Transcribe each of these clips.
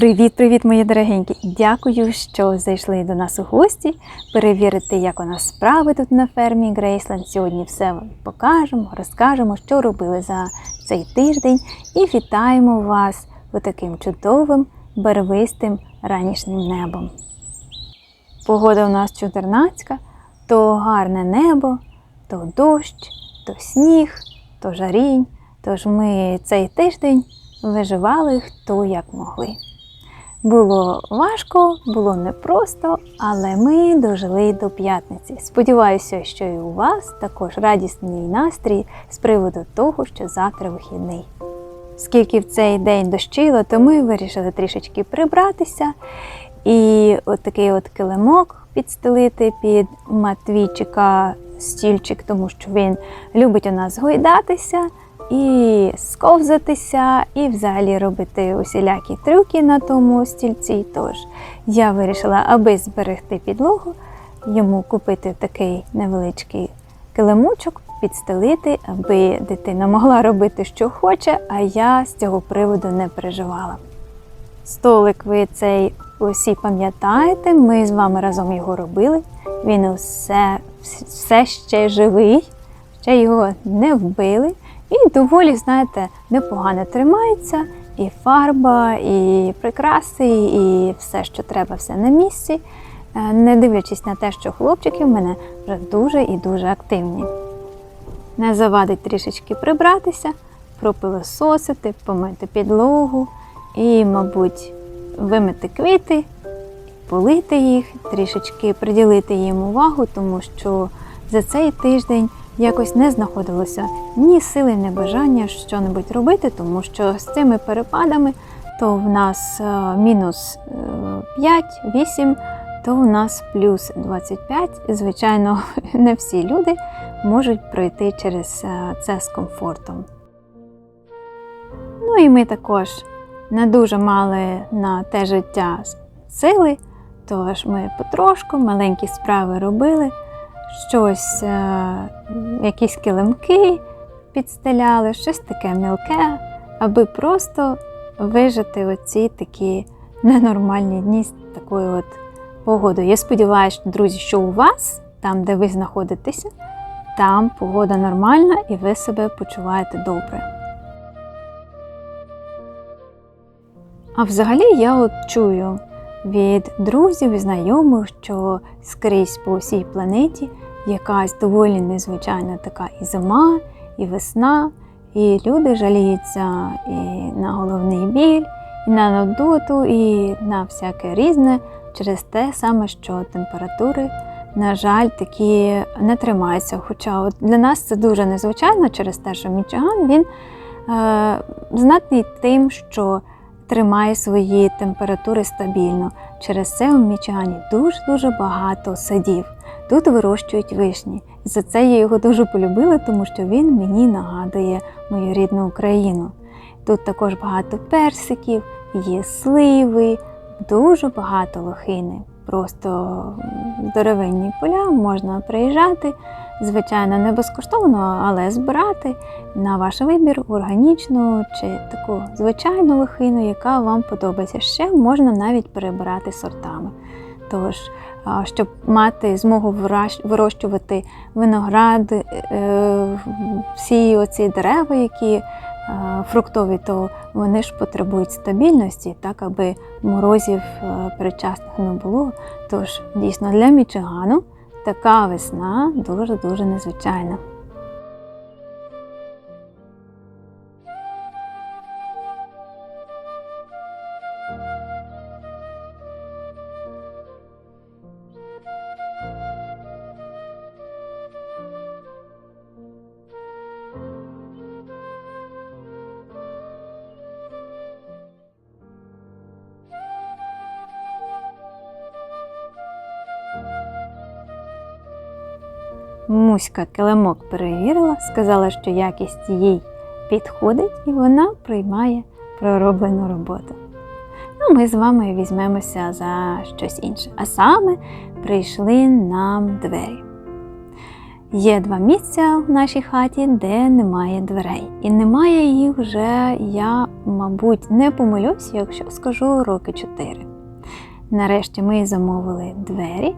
Привіт-привіт, мої дорогенькі! Дякую, що зайшли до нас у гості. Перевірити, як у нас справи тут на фермі Грейсленд. Сьогодні все вам покажемо, розкажемо, що робили за цей тиждень, і вітаємо вас таким чудовим, барвистим ранішнім небом. Погода у нас чудернацька, то гарне небо, то дощ, то сніг, то жарінь. Тож ми цей тиждень виживали хто як могли. Було важко, було непросто, але ми дожили до п'ятниці. Сподіваюся, що і у вас також радісний настрій з приводу того, що завтра вихідний. Скільки в цей день дощило, то ми вирішили трішечки прибратися і от такий от килимок підстелити під Матвійчика стільчик, тому що він любить у нас гойдатися і сковзатися, і взагалі робити усілякі трюки на тому стільці. Тож я вирішила, аби зберегти підлогу, йому купити такий невеличкий килимочок, підстелити, аби дитина могла робити, що хоче, а я з цього приводу не переживала. Столик ви цей усі пам'ятаєте, ми з вами разом його робили. Він усе, все ще живий, ще його не вбили. І доволі, знаєте, непогано тримається. І фарба, і прикраси, і все, що треба, все на місці. Е, Не дивлячись на те, що хлопчики в мене вже дуже і дуже активні. Не завадить трішечки прибратися, пропилососити, помити підлогу і, мабуть, вимити квіти, полити їх, трішечки приділити їм увагу, тому що за цей тиждень якось не знаходилося ні сили, ні бажання щось робити, тому що з цими перепадами то в нас е, мінус 5-8, то в нас плюс 25. Звичайно, не всі люди можуть пройти через е, це з комфортом. Ну і ми також не дуже мали на те життя сили, тож ми потрошку маленькі справи робили щось, е, якісь килимки підстеляли, щось таке мілке, аби просто вижити оці такі ненормальні дні з такою от погодою. Я сподіваюся, друзі, що у вас, там, де ви знаходитеся, там погода нормальна і ви себе почуваєте добре. А взагалі я от чую від друзів і знайомих, що скрізь по всій планеті якась доволі незвичайна така і зима, і весна, і люди жаліються і на головний біль, і на нудоту, і на всяке різне через те саме, що температури, на жаль, такі не тримаються. Хоча от для нас це дуже незвичайно через те, що Мічиган він е, знатний тим, що тримає свої температури стабільно. Через це у Мічигані дуже-дуже багато садів. Тут вирощують вишні. І за це я його дуже полюбила, тому що він мені нагадує мою рідну Україну. Тут також багато персиків, є сливи, дуже багато лохини. Просто здоровенні поля можна приїжджати. Звичайно, не безкоштовно, але збирати на ваш вибір органічну чи таку звичайну лохину, яка вам подобається. Ще можна навіть перебирати сортами. Тож, щоб мати змогу вирощувати виноград, е, всі оці дерева, які фруктові, то вони ж потребують стабільності, так аби морозів е, передчасних не було. Тож, дійсно, для Мічигану така весна дуже-дуже незвичайна. Муська килимок перевірила, сказала, що якість їй підходить, і вона приймає пророблену роботу. Ну, ми з вами візьмемося за щось інше. А саме прийшли нам двері. Є два місця в нашій хаті, де немає дверей. І немає їх вже, я мабуть, не помилюсь, якщо скажу роки 4. Нарешті ми замовили двері.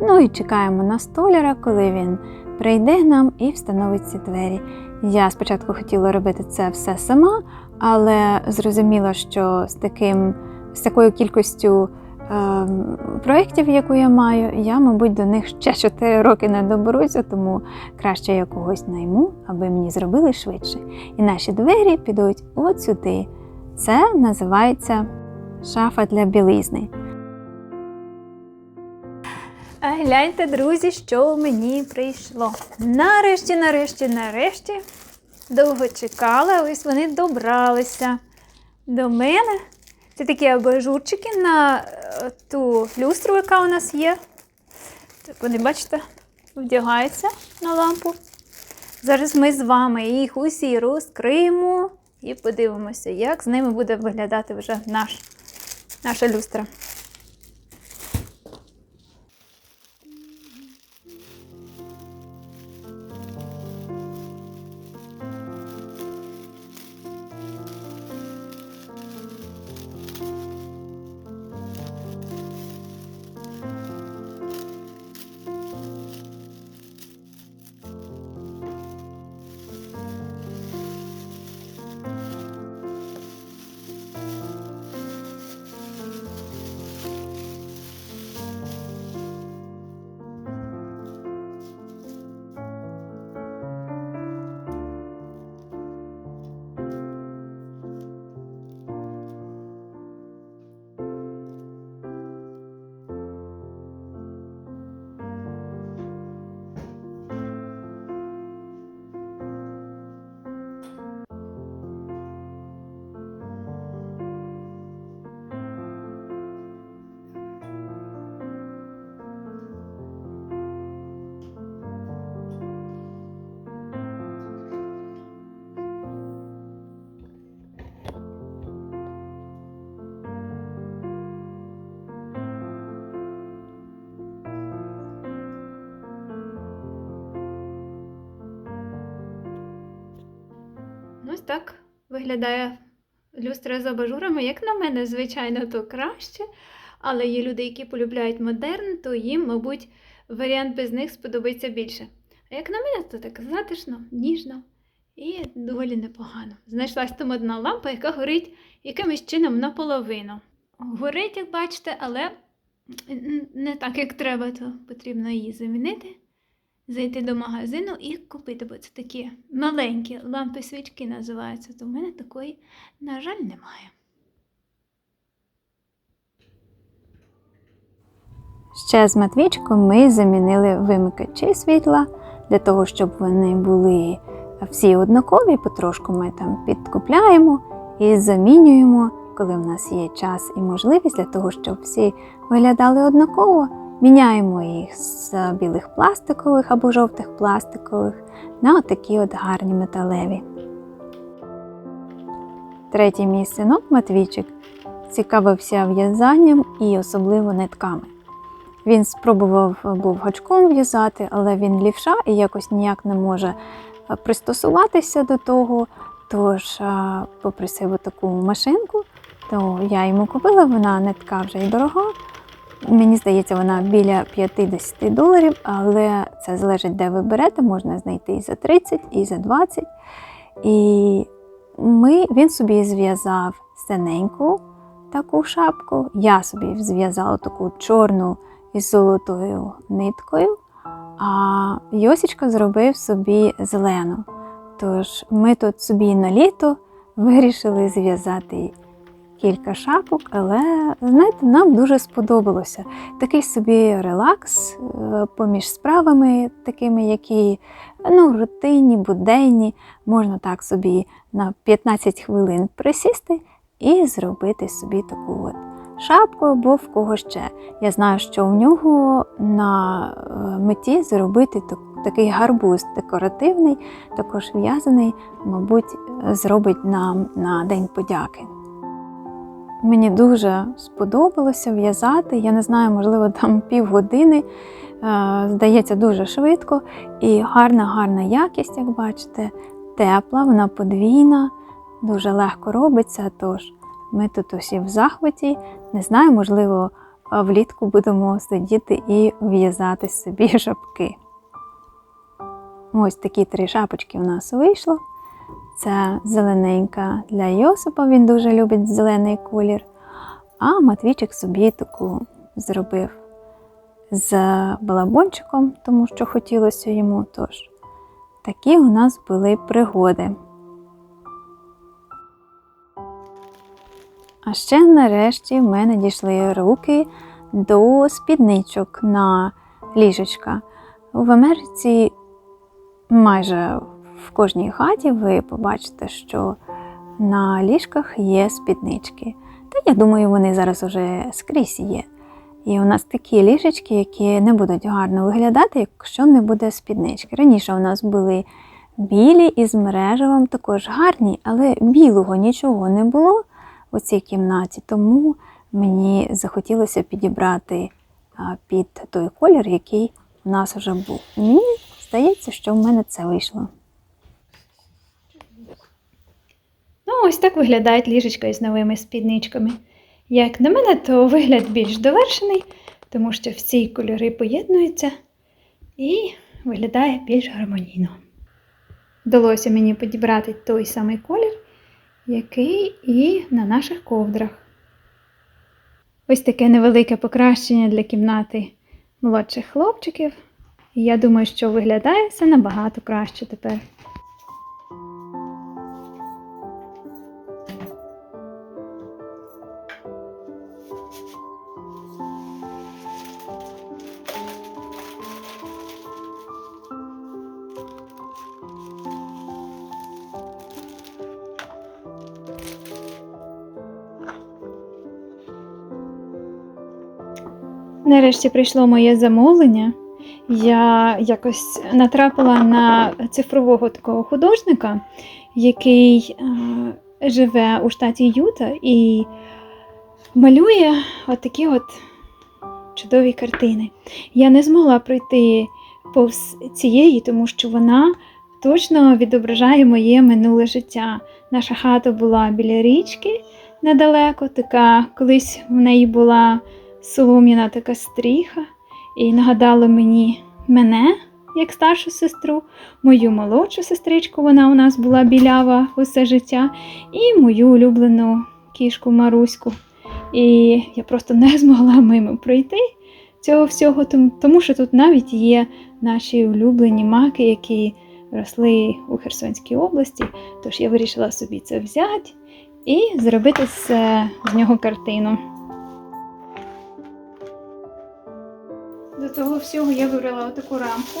Ну і чекаємо на столяра, коли він прийде нам і встановить ці двері. Я спочатку хотіла робити це все сама, але зрозуміла, що з, таким, з такою кількістю ем, проєктів, яку я маю, я, мабуть, до них ще 4 роки не доберуся, тому краще я когось найму, аби мені зробили швидше. І наші двері підуть от сюди. Це називається шафа для білизни. Гляньте, друзі, що мені прийшло. Нарешті, нарешті, нарешті. Довго чекала, ось вони добралися до мене. Це такі абажурчики на е, ту люстру, яка у нас є. Так вони, бачите, вдягаються на лампу. Зараз ми з вами їх усі розкриємо і подивимося, як з ними буде виглядати вже наш, наша люстра. Так виглядає люстра з абажурами. Як на мене, звичайно, то краще. Але є люди, які полюбляють модерн, то їм, мабуть, варіант без них сподобається більше. А як на мене, то так затишно, ніжно і доволі непогано. Знайшлась там одна лампа, яка горить якимось чином наполовину. Горить, як бачите, але не так, як треба, то потрібно її замінити зайти до магазину і купити, бо це такі маленькі лампи свічки називаються, то в мене такої, на жаль, немає. Ще з Матвічком ми замінили вимикачі світла для того, щоб вони були всі однакові, потрошку ми там підкупляємо і замінюємо, коли в нас є час і можливість для того, щоб всі виглядали однаково. Міняємо їх з білих пластикових або жовтих пластикових на такі от гарні металеві. Третій мій синок Матвійчик цікавився в'язанням і особливо нитками. Він спробував був гачком в'язати, але він лівша і якось ніяк не може пристосуватися до того. Тож попросив таку машинку, то я йому купила, вона нитка вже й дорога. Мені здається, вона біля 50 доларів, але це залежить, де ви берете, можна знайти і за 30, і за 20. І ми, він собі зв'язав синеньку таку шапку. Я собі зв'язала таку чорну із золотою ниткою, а Йосічка зробив собі зелену. Тож ми тут собі на літо вирішили зв'язати кілька шапок, але знаєте, нам дуже сподобалося. Такий собі релакс е, поміж справами, такими, які ну, рутинні, буденні. Можна так собі на 15 хвилин присісти і зробити собі таку от шапку або в кого ще. Я знаю, що у нього на е, меті зробити такий гарбуз декоративний, також в'язаний, мабуть, зробить нам на День подяки. Мені дуже сподобалося в'язати. Я не знаю, можливо, там півгодини. Е, здається, дуже швидко. І гарна, гарна якість, як бачите, тепла, вона подвійна. дуже легко робиться. Тож ми тут усі в захваті. Не знаю, можливо, влітку будемо сидіти і в'язати собі шапки. Ось такі три шапочки у нас вийшло. Це зелененька для Йосипа, він дуже любить зелений колір. А Матвійчик собі таку зробив з балабончиком, тому що хотілося йому. Тож такі у нас були пригоди. А ще нарешті в мене дійшли руки до спідничок на ліжечка. В Америці майже в кожній хаті ви побачите, що на ліжках є спіднички. Та я думаю, вони зараз уже скрізь є. І у нас такі ліжечки, які не будуть гарно виглядати, якщо не буде спіднички. Раніше у нас були білі із мережевим, також гарні, але білого нічого не було у цій кімнаті, тому мені захотілося підібрати під той колір, який у нас вже був. Мені здається, що в мене це вийшло. Ну, ось так виглядають ліжечка із новими спідничками. Як на мене, то вигляд більш довершений, тому що всі кольори поєднуються і виглядає більш гармонійно. Вдалося мені підібрати той самий колір, який і на наших ковдрах. Ось таке невелике покращення для кімнати молодших хлопчиків. І я думаю, що виглядає все набагато краще тепер. Нарешті прийшло моє замовлення. Я якось натрапила на цифрового такого художника, який е, живе у штаті Юта і малює от такі от чудові картини. Я не змогла пройти повз цієї, тому що вона точно відображає моє минуле життя. Наша хата була біля річки недалеко, така колись в неї була солом'яна така стріха, і нагадало мені мене як старшу сестру, мою молодшу сестричку, вона у нас була білява усе життя, і мою улюблену кішку Маруську. І я просто не змогла мимо пройти цього всього, тому що тут навіть є наші улюблені маки, які росли у Херсонській області. Тож я вирішила собі це взяти і зробити з, з нього картину. До того всього я вибрала таку рамку.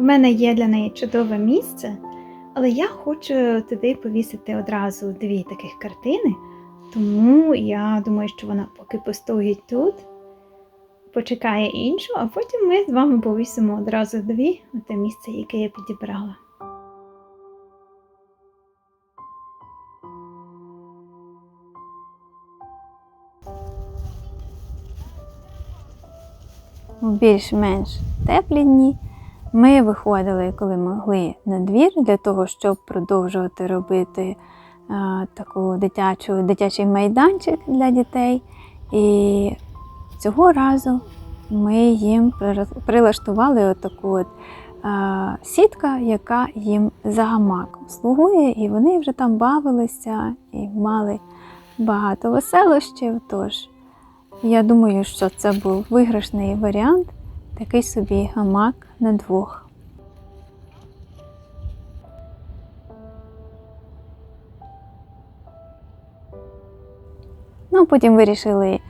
в мене є для неї чудове місце, але я хочу туди повісити одразу дві таких картини. Тому я думаю, що вона поки постоїть тут, почекає іншу, а потім ми з вами повісимо одразу дві на те місце, яке я підібрала. Більш-менш теплі дні ми виходили, коли могли на двір, для того, щоб продовжувати робити а, таку дитячу, дитячий майданчик для дітей. І цього разу ми їм прилаштували отаку от, а, сітка, яка їм за гамаком слугує, і вони вже там бавилися і мали багато веселощів. Тож я думаю, що це був виграшний варіант, такий собі гамак на двох. Ну, потім вирішили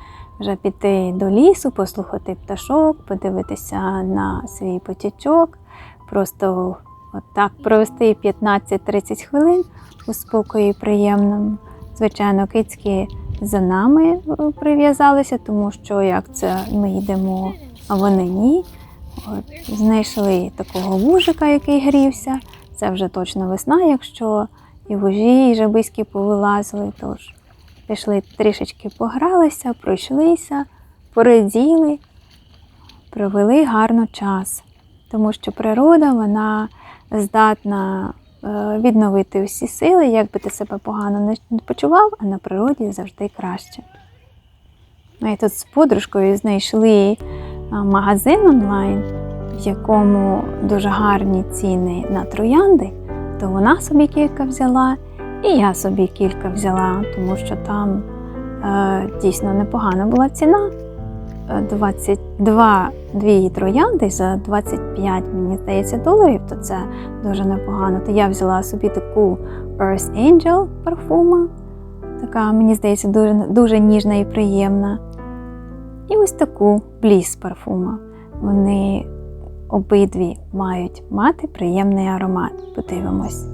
вже піти до лісу, послухати пташок, подивитися на свій потічок, просто отак провести 15-30 хвилин у спокої приємному. Звичайно, кицьки за нами прив'язалися, тому що як це ми йдемо, а вони ні. От, знайшли такого вужика, який грівся. Це вже точно весна, якщо і вужі, і жабиськи повилазили, тож пішли трішечки погралися, пройшлися, пораділи, провели гарно час. Тому що природа вона здатна е, відновити всі сили, як би ти себе погано не почував, а на природі завжди краще. Ну і тут з подружкою знайшли магазин онлайн, в якому дуже гарні ціни на троянди, то вона собі кілька взяла, і я собі кілька взяла, тому що там е, дійсно непогана була ціна. Е, 22 дві троянди за 25, мені здається, доларів, то це дуже непогано. То я взяла собі таку Earth Angel парфума, така, мені здається, дуже, дуже ніжна і приємна. І ось таку Bliss парфума. Вони обидві мають мати приємний аромат. Подивимось.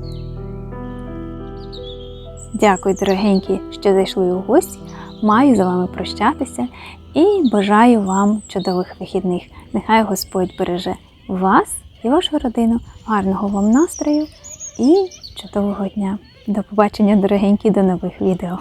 Дякую, дорогенькі, що зайшли у гості. Маю за вами прощатися і бажаю вам чудових вихідних. Нехай Господь береже вас і вашу родину. Гарного вам настрою і чудового дня. До побачення, дорогенькі, до нових відео.